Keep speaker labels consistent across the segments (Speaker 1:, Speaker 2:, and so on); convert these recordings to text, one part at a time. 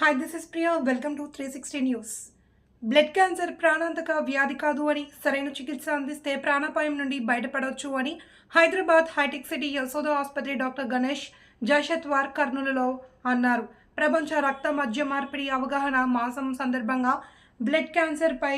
Speaker 1: Hi this is Priya welcome to three sixty news blood cancer ప్రాణాంతక వ్యాధి కాదు అని సరైన చికిత్స అందిస్తే ప్రాణాపాయం నుండి బయటపడవచ్చు అని హైదరాబాద్ హైటెక్ సిటీ యశోద ఆసుపత్రి డాక్టర్ గణేష్ జషత్వార్ కర్నూలులో అన్నారు. ప్రపంచ రక్త మధ్య మార్పిడి అవగాహన మాసం సందర్భంగా బ్లడ్ క్యాన్సర్పై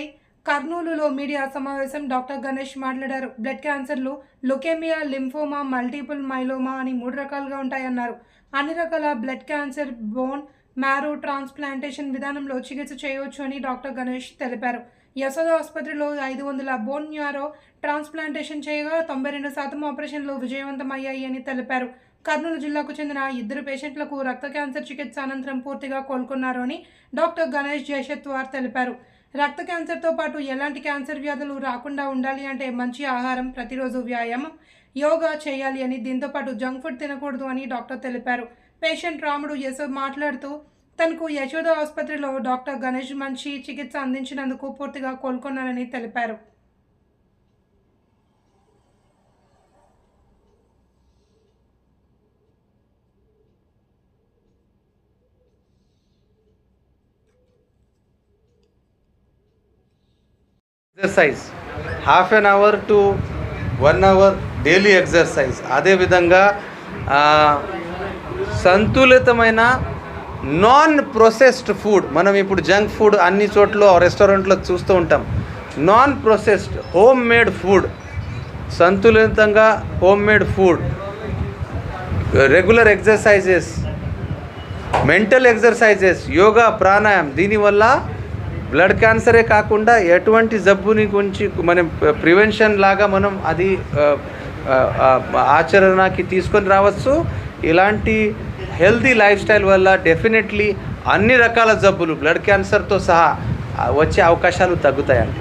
Speaker 1: కర్నూలులో మీడియా సమావేశం డాక్టర్ గణేష్ మాట్లాడారు. బ్లడ్ క్యాన్సర్లు లుకేమియా లింఫోమా మల్టిపుల్ మైలోమా అని మూడు రకాలుగా ఉంటాయన్నారు. అన్ని రకాల blood cancer bone marrow transplantation విధానంలో చికిత్స చేయవచ్చు అని డాక్టర్ గణేష్ తెలిపారు. యశోద ఆసుపత్రిలో ఐదు వందల బోన్ మ్యారో ట్రాన్స్ప్లాంటేషన్ చేయగా తొంభై రెండు శాతం ఆపరేషన్లు విజయవంతమయ్యాయి అని తెలిపారు. కర్నూలు జిల్లాకు చెందిన ఇద్దరు పేషెంట్లకు రక్త క్యాన్సర్ చికిత్స అనంతరం పూర్తిగా కోలుకున్నారు అని డాక్టర్ గణేష్ జయశత్వార్ తెలిపారు. రక్త క్యాన్సర్తో పాటు ఎలాంటి క్యాన్సర్ వ్యాధులు రాకుండా ఉండాలి అంటే మంచి ఆహారం ప్రతిరోజు వ్యాయామం యోగా చేయాలి అని దీంతో పాటు జంక్ ఫుడ్ తినకూడదు అని డాక్టర్ తెలిపారు. పేషెంట్ రాముడు యశోద్ మాట్లాడుతూ తనకు యశోద ఆసుపత్రిలో డాక్టర్ గణేష్ మంచి చికిత్స అందించినందుకు పూర్తిగా కోలుకున్నానని తెలిపారు.
Speaker 2: Exercise half an hour to one hour daily exercise అదేవిధంగా సంతులితమైన నాన్ ప్రొసెస్డ్ ఫుడ్ మనం ఇప్పుడు జంక్ ఫుడ్ అన్ని చోట్ల రెస్టారెంట్లో చూస్తూ ఉంటాం. Non processed home made food సంతులితంగా home made food regular exercises mental exercises yoga pranayama దీనివల్ల బ్లడ్ క్యాన్సరే కాకుండా ఎటువంటి జబ్బుని గురించి మనం ప్రివెన్షన్ లాగా మనం అది ఆచరణకి తీసుకొని రావచ్చు. ఇలాంటి హెల్దీ లైఫ్ స్టైల్ వల్ల డెఫినెట్లీ అన్ని రకాల జబ్బులు బ్లడ్ క్యాన్సర్తో సహా వచ్చే అవకాశాలు తగ్గుతాయండి.